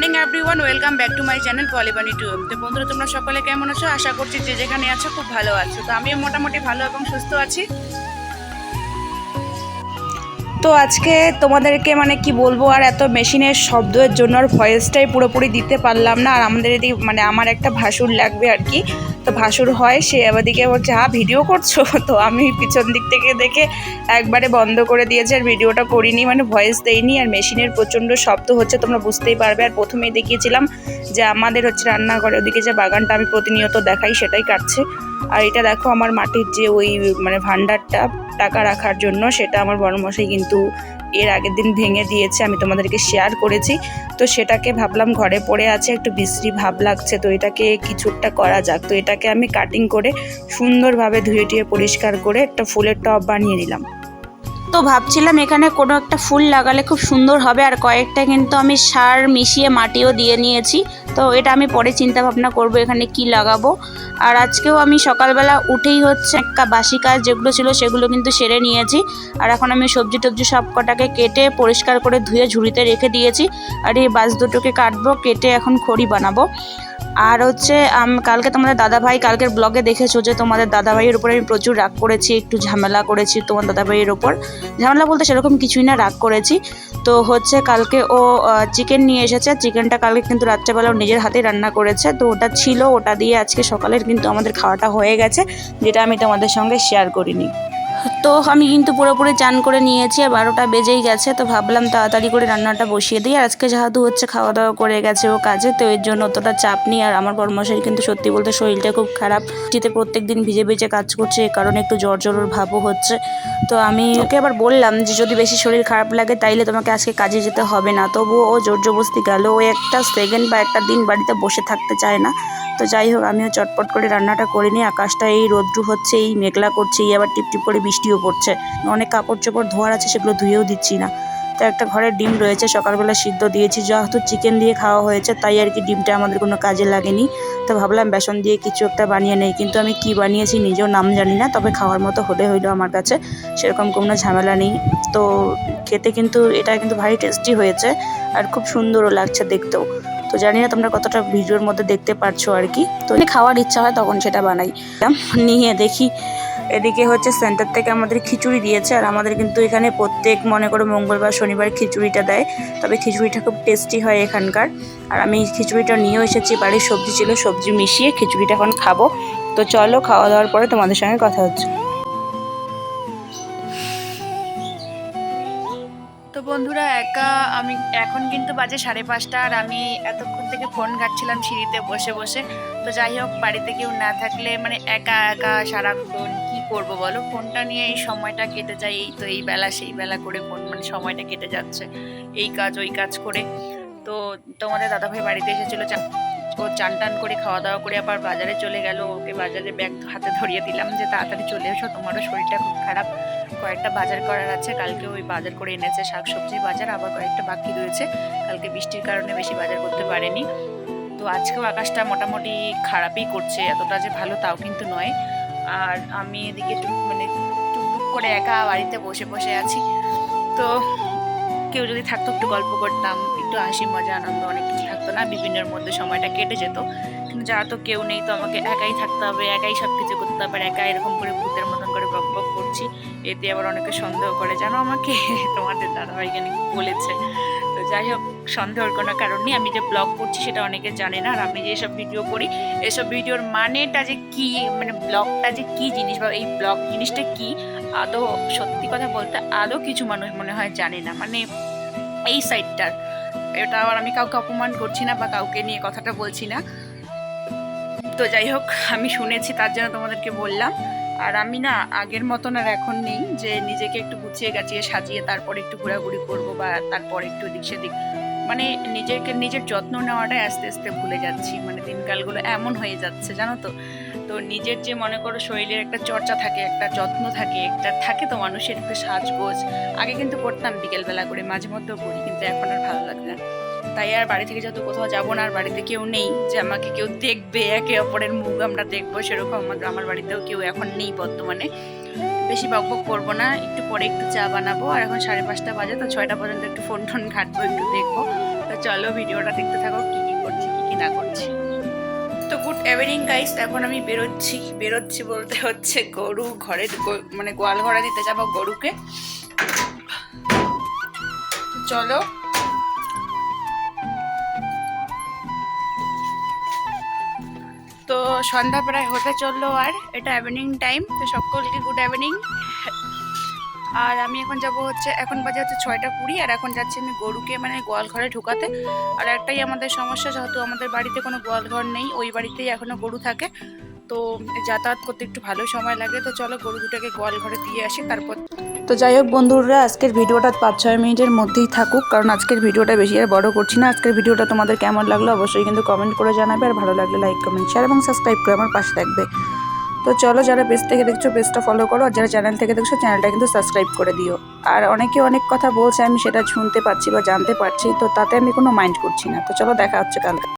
Morning everyone welcome back to my channel Polibani two তো বন্ধুরা, তোমরা সকলে কেমন আছো? আশা করছি যে যেখানে আছো খুব ভালো আছো। তো আমিও মোটামুটি ভালো এবং সুস্থ আছি। তো আজকে তোমাদেরকে মানে কি বলব, আর এত মেশিনের শব্দের জন্য আর ভয়েসটাই পুরোপুরি দিতে পারলাম না, আর আমাদের এদিকে মানে আমার একটা ভাসুর লাগবে আর কি। তো ভাসুর হয়, সে আবার দিকে বলছে হ্যাঁ ভিডিও করছ, তো আমি পিছন দিক থেকে দেখে একবারে বন্ধ করে দিয়েছি আর ভিডিওটা করিনি মানে ভয়েস দেইনি, আর মেশিনের প্রচণ্ড শব্দ হচ্ছে, তোমরা বুঝতেই পারবে। আর প্রথমেই দেখিয়েছিলাম যে আমাদের হচ্ছে রান্নাঘরে ওদিকে যে বাগানটা আমি প্রতিনিয়ত দেখাই, সেটাই কাটছে। আর এটা দেখো আমার মাটির যে ওই মানে ভান্ডারটা টাকা রাখার জন্য, সেটা আমার বড়মশাই কিন্তু এর আগের দিন ভেঙে দিয়েছে, আমি তোমাদেরকে শেয়ার করেছি। তো সেটাকে ভাবলাম ঘরে পড়ে আছে, একটু বিশ্রী ভাব লাগছে, তো এটাকে কিছুটা করা যাক। তো এটাকে আমি কাটিং করে সুন্দরভাবে ধুয়ে টুয়ে পরিষ্কার করে একটা ফুলের টপ বানিয়ে নিলাম। তো ভাবছিলাম এখানে কোনো একটা ফুল লাগালে খুব সুন্দর হবে, আর কয়েকটা কিন্তু আমি সার মিশিয়ে মাটিও দিয়ে নিয়েছি। তো এটা আমি পরে চিন্তা ভাবনা করব এখানে কি লাগাবো। আর আজকেও আমি সকালবেলা উঠেই হচ্ছে একটা বাসি কাজ যেগুলো ছিল সেগুলো কিন্তু সেরে নিয়েছি। আর এখন আমি সবজি টবজি সব কটাকে কেটে পরিষ্কার করে ধুয়ে ঝুড়িতে রেখে দিয়েছি। আর এই বাস দুটোকে কাটবো, কেটে এখন খড়ি বানাবো। আর হচ্ছে কালকে তোমাদের দাদাভাই কালকের ব্লগে দেখেছ যে তোমাদের দাদাভাইয়ের উপরে আমি প্রচুর রাগ করেছি, একটু ঝামেলা করেছি তোমার দাদাভাইয়ের ওপর ঝামেলা বলতে সেরকম কিছুই না, রাগ করেছি। তো হচ্ছে কালকে ও চিকেন নিয়ে এসেছে চিকেনটা কালকে কিন্তু রাত্রেবেলা ও নিজের হাতেই রান্না করেছে। তো ওটা ছিল, ওটা দিয়ে আজকে সকালের কিন্তু আমাদের খাওয়াটা হয়ে গেছে, যেটা আমি তোমাদের সঙ্গে শেয়ার করিনি। তো আমি কিন্তু পুরোপুরি চান করে নিয়েছি, আর বারোটা বেজেই গেছে, তো ভাবলাম তাড়াতাড়ি করে রান্নাটা বসিয়ে দিই। আর আজকে যেহেতু হচ্ছে খাওয়া দাওয়া করে গেছে ও কাজে, তো এর জন্য অতটা চাপ নেই। আর আমার বর্মশাই কিন্তু সত্যি বলতে শরীরটা খুব খারাপ। যেতে প্রত্যেক দিন ভিজে ভিজে কাজ করছে এই কারণে একটু জ্বর জ্বর ভাবও হচ্ছে। তো আমি ওকে আবার বললাম যে, যদি বেশি শরীর খারাপ লাগে, তাইলে তোমাকে আজকে কাজে যেতে হবে না। তবুও ও জোর জবস্তি গেল। ও একটা সেকেন্ড বা একটা দিন বাড়িতে বসে থাকতে চায় না। তো যাই হোক, আমিও চটপট করে রান্নাটা করে নিই। আকাশটা এই রোদ্রু হচ্ছে, এই মেঘলা করছে, এই আবার টিপটিপ করে বৃষ্টিও পড়ছে অনেক কাপড় চোপড় ধোয়ার আছে, সেগুলো ধুয়েও দিচ্ছি না। তো একটা ঘরের ডিম রয়েছে, সকালবেলা সিদ্ধ দিয়েছি। যেহেতু চিকেন দিয়ে খাওয়া হয়েছে, তাই আর কি ডিমটা আমাদের কোনো কাজে লাগেনি। তো ভাবলাম বেসন দিয়ে কিছু একটা বানিয়ে নেই। কিন্তু আমি কি বানিয়েছি নিজেও নাম জানি না, তবে খাওয়ার মতো হলে হইল আমার কাছে। সেরকম কোনো ঝামেলা নেই। তো খেতে কিন্তু, এটা কিন্তু ভারী টেস্টি হয়েছে আর খুব সুন্দরও লাগছে দেখতেও। তো জানি না তোমরা কতটা ভিডিওর মধ্যে দেখতে পারছ আর কি। তো খাওয়ার ইচ্ছা হয় তখন সেটা বানাই। নিয়ে দেখি এদিকে হচ্ছে সেন্টার থেকে আমাদের খিচুড়ি দিয়েছে, আর আমাদের কিন্তু এখানে প্রত্যেক, মনে করো মঙ্গলবার, শনিবার খিচুড়িটা দেয়। তবে খিচুড়িটা খুব টেস্টি হয় এখানকার। আর আমি খিচুড়িটা নিয়েও এসেছি, বাড়ির সবজি ছিল, সবজি মিশিয়ে খিচুড়িটা এখন খাব। তো চলো, খাওয়া দাওয়ার পরে তোমাদের সঙ্গে কথা হচ্ছে। তো বন্ধুরা, একা আমি, এখন কিন্তু বাজে সাড়ে পাঁচটা, আর আমি এতক্ষণ থেকে ফোন ঘাটছিলাম সিঁড়িতে বসে বসে। তো যাই হোক, বাড়িতে কেউ না থাকলে মানে একা একা সারাক্ষণ করব বলো? ফোনটা নিয়ে এই সময়টা কেটে যায়, এই তো এই বেলা, সেই বেলা করে ফোন মানে সময়টা কেটে যাচ্ছে। এই কাজ, ওই কাজ করে। তো তোমাদের দাদাভাই বাড়িতে এসেছিল ও চান টান করে খাওয়া দাওয়া করে আবার বাজারে চলে গেল। ওকে বাজারে ব্যাগ হাতে ধরিয়ে দিলাম যে, তাড়াতাড়ি চলে এসো, তোমারও শরীরটা খুব খারাপ। কয়েকটা বাজার করার আছে, কালকে ওই বাজার করে এনেছে শাকসবজির বাজার, আবার কয়েকটা বাকি রয়েছে। কালকে বৃষ্টির কারণে বেশি বাজার করতে পারেনি। তো আজকেও আকাশটা মোটামুটি খারাপই করছে, এতটা যে ভালো তাও কিন্তু নয়। আর আমি এদিকে মানে টুকটুক করে একা বাড়িতে বসে বসে আছি। তো কেউ যদি থাকতো, একটু গল্প করতাম, একটু হাসি, মজা, আনন্দ, অনেক কিছু থাকতো না। বিভিন্নের মধ্যে সময়টা কেটে যেত। কিন্তু যারা তো কেউ নেই, তো আমাকে একাই থাকতে হবে, একাই সব কিছু করতে হবে একা এরকম করে ভূতের মতন করে বক বক করছি। এতে আবার অনেকে সন্দেহ করে, জানো আমাকে? তোমাদের দাদাভাইকে নাকি বলেছে। তো যাই হোক সন্দেহের কোনো কারণ নেই। আমি যে ব্লগ করছি সেটা অনেকে জানে না। আর আমি যে এসব ভিডিও করি, এসব ভিডিওর মানেটা যে কি মানে ব্লগটা যে কি জিনিস বা এই ব্লগ জিনিসটা কি, আদৌ সত্যি কথা বলতে আদৌ কিছু মানুষ মনে হয় জানে না। মানে এই সাইডটার এটা আবার আমি কাউকে অপমান করছি না বা কাউকে নিয়ে কথাটা বলছি না। তো যাই হোক, আমি শুনেছি, তার জন্য তোমাদেরকে বললাম। আর আমি না আগের মতন আর এখন নেই যে নিজেকে একটু গুছিয়ে গাছিয়ে সাজিয়ে তারপর একটু ঘোরাঘুরি করব বা তারপর একটু এদিক সেদিক মানে নিজেকে, নিজের যত্ন নেওয়াটাই আস্তে আস্তে ভুলে যাচ্ছি। মানে দিনকালগুলো এমন হয়ে যাচ্ছে, জানো তো? তো নিজের যে মনে করো শরীরের একটা চর্চা থাকে, একটা যত্ন থাকে, একটা থাকে তো মানুষের একটা সাজগোজ। আগে কিন্তু করতাম বিকেলবেলা করে, মাঝে মধ্যেও করি, কিন্তু এখন আর ভালো লাগে না। তাই আর বাড়ি থেকে যেহেতু কোথাও যাব না, আর বাড়িতে কেউ নেই, যে আমাকে কেউ দেখবে, একে অপরের মুখ আমরা দেখব, সেরকম আমার বাড়িতেও কেউ এখন নেই বর্তমানে। বেশি বকবক করব না, একটু পরে একটু চা বানাবো, আর এখন সাড়ে পাঁচটা বাজে, তো ছয়টা পর্যন্ত একটু ফোন টোন ঘাটবো, একটু দেখব। তো চলো ভিডিওটা দেখতে থাকো, কি কী করছি, কী কি না করছি। তো গুড ইভিনিং গাইস এখন আমি বেরোচ্ছি বেরোচ্ছি বলতে হচ্ছে গরু ঘরে মানে গোয়াল ঘরে দিতে যাব গরুকে। চলো তো সন্ধ্যা প্রায় হতে চলল আর, এটা ইভিনিং টাইম তো সকলকে গুড ইভিনিং আর আমি এখন যাব হচ্ছে, এখন বাজে হচ্ছে ছয়টা কুড়ি, আর এখন যাচ্ছি আমি গরুকে মানে গোয়াল ঘরে ঢুকাতে। আর একটাই আমাদের সমস্যা, যেহেতু আমাদের বাড়িতে কোনো গোয়াল ঘর নেই, ওই বাড়িতেই এখনও গরু থাকে। তো যাতায়াত করতে একটু ভালো সময় লাগে তো চলো গরু দুটাকে গোয়াল ঘরে দিয়ে আসি, তারপর তো যাই হোক বন্ধুরা, আজকের ভিডিওটা পাঁচ ছয় মিনিটের মধ্যেই থাকুক, কারণ আজকের ভিডিওটা বেশি আর বড় করছি না। আজকের ভিডিওটা তোমাদের কেমন লাগল অবশ্যই কিন্তু কমেন্ট করে জানাবে, আর ভালো লাগলে লাইক কমেন্ট শেয়ার এবং সাবস্ক্রাইব করে আমার পাশে থাকবে। তো চলো যারা পেজ থেকে দেখছ পেজটা ফলো করো, আর যারা চ্যানেল থেকে দেখছ চ্যানেলটা কিন্তু সাবস্ক্রাইব করে দিও। আর অনেকে অনেক কথা বলছে, আমি সেটা শুনতে পাচ্ছি বা জানতে পারছি, তো তাতে আমি কোনো মাইন্ড করছি না। তো চলো দেখা হচ্ছে কালকে।